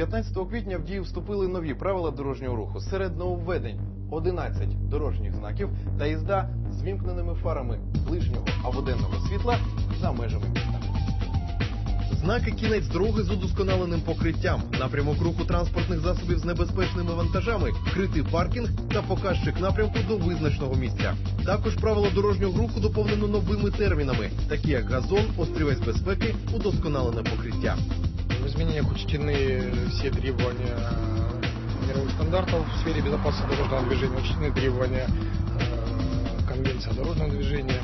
15 квітня в дію вступили нові правила дорожнього руху. Серед нововведень 11 дорожніх знаків та їзда з вімкненими фарами ближнього або денного світла за межами міста. Знаки кінець дороги з удосконаленим покриттям, напрямок руху транспортних засобів з небезпечними вантажами, критий паркінг та показчик напрямку до визначеного місця. Також правила дорожнього руху доповнено новими термінами, такі як газон, острівець безпеки, удосконалене покриття В изменениях учтены все требования мировых стандартов в сфере безопасности дорожного движения, учтены требования э, Конвенции о дорожном движении.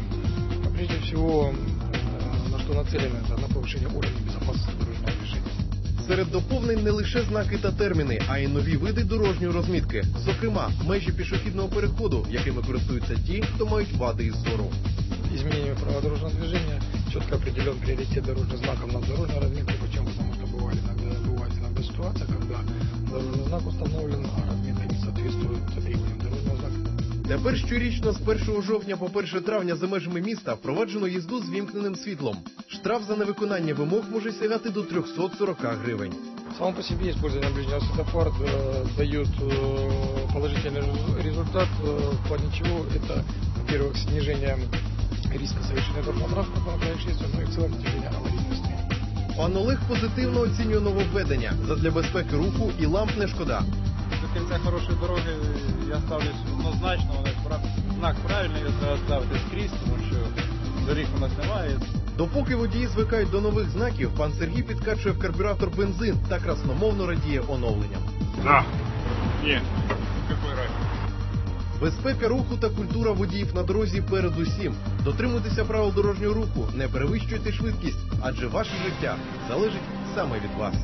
А Прежде всего, э, на что нацелено, это на повышение уровня безопасности дорожного движения. Серед доповнень не лише знаки та терміни, а й нові види дорожньої розмітки, зокрема межі пішохідного переходу, якими користуються ті, хто мають вади із зору. Изменением правил дорожного движения четко определен приоритет дорожных знаков над дорожной разметкой. Почему? Потому что бывали иногда, бывает иногда ситуация, когда дорожный знак установлен, а разметка не соответствует требованиям дорожного знака. Тепер щорічно з 1 жовтня по 1 травня за межами міста впроваджено їзду з вімкненим світлом. Штраф за невиконання вимог може сягати до 340 гривень. Само по себе использование ближнего светофора э, дает э, положительный резу- результат, э, в плане чего это, во-первых, снижение риска совершения дорожно-транспортного происшествия, ну и в целом снижение аварийности. Пан Олег позитивно оцінює нововведення. Задля безпеки руху і ламп не шкода. До кінця хорошої дороги я ставлюсь однозначно, але знак правильний, треба ставити скрізь, тому що доріг у нас немає. Допоки водії звикають до нових знаків, пан Сергій підкачує в карбюратор бензин та красномовно радіє оновленням. Да. Ні. Безпека руху та культура водіїв на дорозі передусім. Дотримуйтеся правил дорожнього руху, не перевищуйте швидкість, адже ваше життя залежить саме від вас.